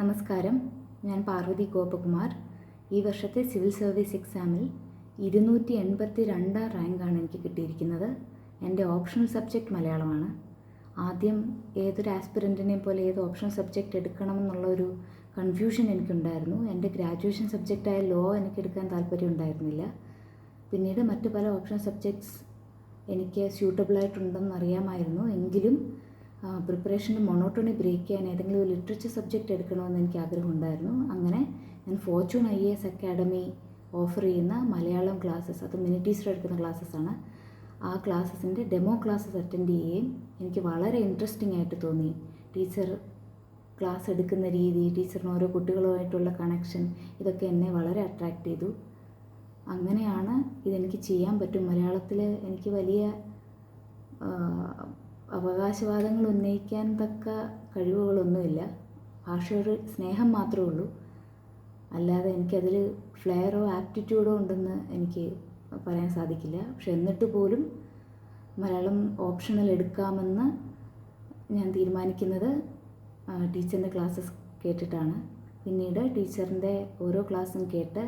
നമസ്കാരം. ഞാൻ പാർവതി ഗോപകുമാർ. ഈ വർഷത്തെ സിവിൽ സർവീസ് എക്സാമിൽ ഇരുന്നൂറ്റി എൺപത്തി രണ്ടാം റാങ്കാണ് എനിക്ക് കിട്ടിയിരിക്കുന്നത്. എന്റെ ഓപ്ഷണൽ സബ്ജക്റ്റ് മലയാളമാണ്. ആദ്യം ഏതൊരു ആസ്പിറന്റിനെ പോലെ ഏത് ഓപ്ഷണൽ സബ്ജക്റ്റ് എടുക്കണമെന്നുള്ള ഒരു കൺഫ്യൂഷൻ എനിക്കുണ്ടായിരുന്നു. എന്റെ ഗ്രാജുവേഷൻ സബ്ജക്റ്റായ ലോ എനിക്ക് എടുക്കാൻ താല്പര്യം ഉണ്ടായിരുന്നില്ല പിന്നീട് മറ്റു പല ഓപ്ഷണൽ സബ്ജക്ട്സ് എനിക്ക് സ്യൂട്ടബിളായിട്ടുണ്ടെന്ന് അറിയാമായിരുന്നു. എങ്കിലും പ്രിപ്പറേഷന്റെ മൊണോട്ടോണി ബ്രേക്ക് ചെയ്യാൻ ഏതെങ്കിലും ഒരു ലിറ്ററേച്ചർ സബ്ജക്റ്റ് എടുക്കണമെന്ന് എനിക്ക് ആഗ്രഹമുണ്ടായിരുന്നു. അങ്ങനെ ഞാൻ Fortune I S academy offer ചെയ്യുന്ന മലയാളം ക്ലാസ്സസ് അത് മിനി ടീച്ചർ എടുക്കുന്ന ക്ലാസ്സസ് ആണ്. ആ ക്ലാസ്സസിന്റെ ഡെമോ ക്ലാസ്സസ് അറ്റൻഡ് ചെയ്യുകയും എനിക്ക് വളരെ ഇൻട്രസ്റ്റിംഗ് ആയിട്ട് തോന്നി. ടീച്ചർ ക്ലാസ് എടുക്കുന്ന രീതി ടീച്ചറിന് ഓരോ കുട്ടികളുമായിട്ടുള്ള കണക്ഷൻ ഇതൊക്കെ എന്നെ വളരെ അട്രാക്റ്റ് ചെയ്തു. അങ്ങനെയാണ് ഇതെനിക്ക് ചെയ്യാൻ പറ്റും. മലയാളത്തിൽ എനിക്ക് വലിയ അവകാശവാദങ്ങൾ ഉന്നയിക്കാൻ തക്ക കഴിവുകളൊന്നുമില്ല. ഭാഷയോട് സ്നേഹം മാത്രമേ ഉള്ളൂ. അല്ലാതെ എനിക്കതിൽ ഫ്ലെയറോ ആപ്റ്റിറ്റ്യൂഡോ ഉണ്ടെന്ന് എനിക്ക് പറയാൻ സാധിക്കില്ല. പക്ഷെ എന്നിട്ട് പോലും മലയാളം ഓപ്ഷണൽ എടുക്കാമെന്ന് ഞാൻ തീരുമാനിക്കുന്നത് ടീച്ചറിന്റെ ക്ലാസ്സസ് കേട്ടിട്ടാണ്. പിന്നീട് ടീച്ചറിന്റെ ഓരോ ക്ലാസ്സും കേട്ട്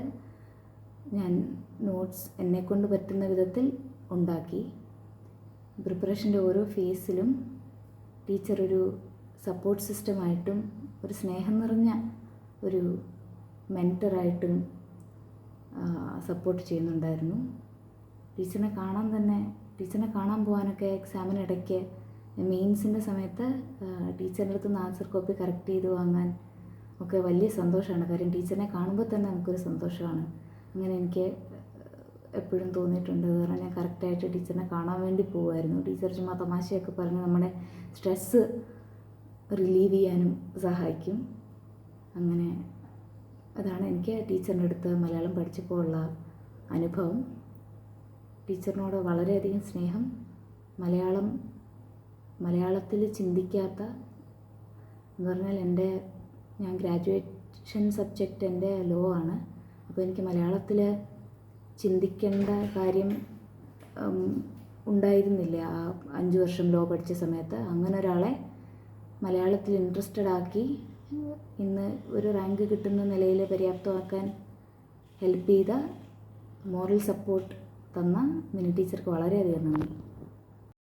ഞാൻ നോട്ട്സ് എന്നെക്കൊണ്ട് പറ്റുന്ന വിധത്തിൽ ഉണ്ടാക്കി. പ്രിപ്പറേഷന്റെ ഓരോ ഫേസിലും ടീച്ചർ ഒരു സപ്പോർട്ട് സിസ്റ്റമായിട്ടും ഒരു സ്നേഹം നിറഞ്ഞ ഒരു മെന്ററായിട്ടും സപ്പോർട്ട് ചെയ്യുന്നുണ്ടായിരുന്നു. ടീച്ചറിനെ കാണാൻ തന്നെ ടീച്ചറിനെ കാണാൻ പോകാനൊക്കെ എക്സാമിനിടയ്ക്ക് മെയിൻസിന്റെ സമയത്ത് ടീച്ചറിന്റെ അടുത്ത് നിന്ന് ആൻസർ കോപ്പി കറക്റ്റ് ചെയ്ത് വാങ്ങാൻ ഒക്കെ വലിയ സന്തോഷമാണ്. കാര്യം ടീച്ചറിനെ കാണുമ്പോൾ തന്നെ നമുക്കൊരു സന്തോഷമാണ്. അങ്ങനെ എനിക്ക് എപ്പോഴും തോന്നിയിട്ടുണ്ട് കാരണം ഞാൻ കറക്റ്റായിട്ട് ടീച്ചറിനെ കാണാൻ വേണ്ടി പോകുമായിരുന്നു ടീച്ചർ ചുമ്മാ തമാശയൊക്കെ പറഞ്ഞ് നമ്മുടെ സ്ട്രെസ്സ് റിലീവ് ചെയ്യാനും സഹായിക്കും. അങ്ങനെ അതാണ് എനിക്ക് ടീച്ചറിന്റെ അടുത്ത് മലയാളം പഠിച്ചപ്പോൾ ഉള്ള അനുഭവം. ടീച്ചറിനോട് വളരെയധികം സ്നേഹം. മലയാളം മലയാളത്തിൽ ചിന്തിക്കാത്ത എന്ന് പറഞ്ഞാൽ എന്റെ ഞാൻ ഗ്രാജുവേഷൻ സബ്ജക്റ്റ് എന്റെ ലോ ആണ്. അപ്പോൾ എനിക്ക് മലയാളത്തിൽ ചിന്തിക്കേണ്ട കാര്യം ഉണ്ടായിരുന്നില്ല ആ അഞ്ച് വർഷം ലോ പഠിച്ച സമയത്ത്? അങ്ങനെ ഒരാളെ മലയാളത്തിൽ ഇൻട്രസ്റ്റഡ് ആക്കി ഇന്ന് ഒരു റാങ്ക് കിട്ടുന്ന നിലയിൽ പര്യാപ്തമാക്കാൻ ഹെൽപ്പ് ചെയ്ത മോറൽ സപ്പോർട്ട് തന്ന മിനി ടീച്ചർക്ക് വളരെയധികം നന്ദി.